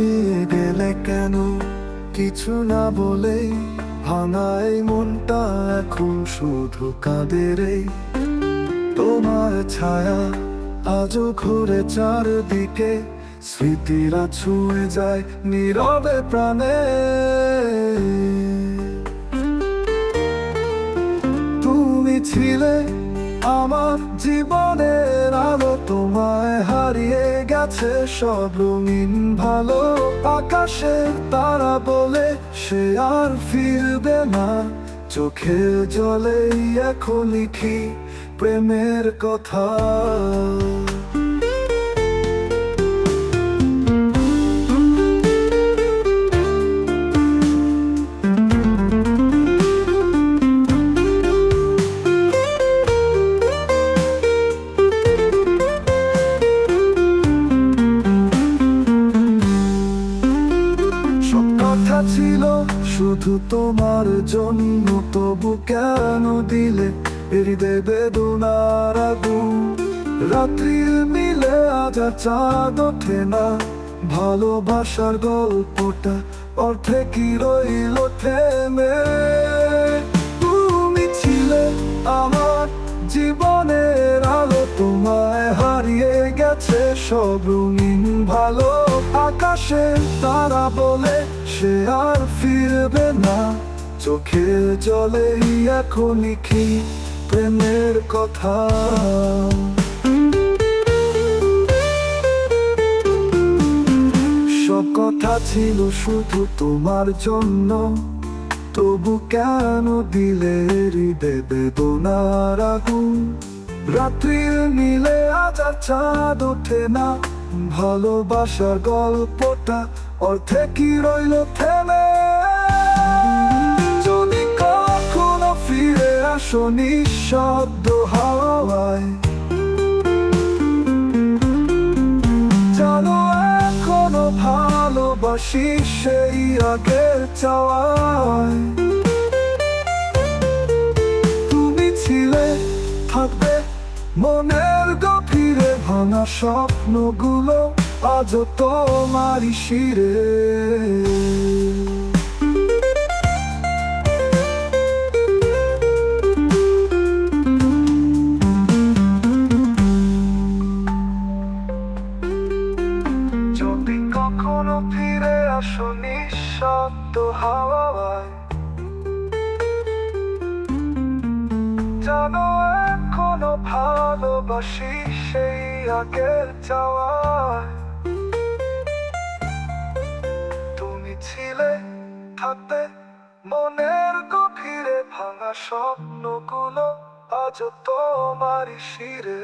হারিয়ে গেলে কেন? কিছু না বলেই ভাঙায় মনটা এখন শুধু কাদের। তোমার ছায়া আজও ঘুরে চারদিকে, স্মৃতিরা ছুঁয়ে যায় নীরবে প্রাণে। জীবনের আলো তোমায় হারিয়ে গেছে, সব রঙিন ভালো আকাশের তারা বলে সে আর ফিরবে না। চোখে জলেই এখন লিখি প্রেমের কথা। ছিল শুধু তোমার জন্য, তবু কেন দিলে হৃদয় বেদনার আগুন? রাত্রি মিলে আজ চাঁদ ওঠে না। ভালোবাসার গল্পটা অর্থে কি রইল থেমে। তুমি ছিলে আমার জীবনের আলো, তোমায় হারিয়ে গেছে সব রঙিন ভালো আকাশে তারা বলে সে আর ফিরবে না। চোখের জলেই এখন লিখি প্রেমের কথা। সব কথা ছিল শুধু তোমার জন্য। তবু কেন দিলে হৃদয় বেদনার আগুন? রাত্রির নীলে আজ আর চাঁদ ওঠে না। ভালোবাসার গল্পটা অর্থে কি রইল থেমে। যদি কখনো ফিরে আসো নিঃশব্দ হাওয়ায়। জানো এখনও ভালোবাসি সেই আগের চাওয়ায়। তুমি ছিলে মনের গভীরে ভাঙা স্বপ্নগুলো আজও তোমারই শিরে। যদি কখনো ফিরে আসো হাওয়ায় জানো ভালোবাসি সেই আগের যাওয়া তুমি ছিলে থাকতে মনের গভীরে ভাঙা স্বপ্নগুলো আজ তোমার শিরে।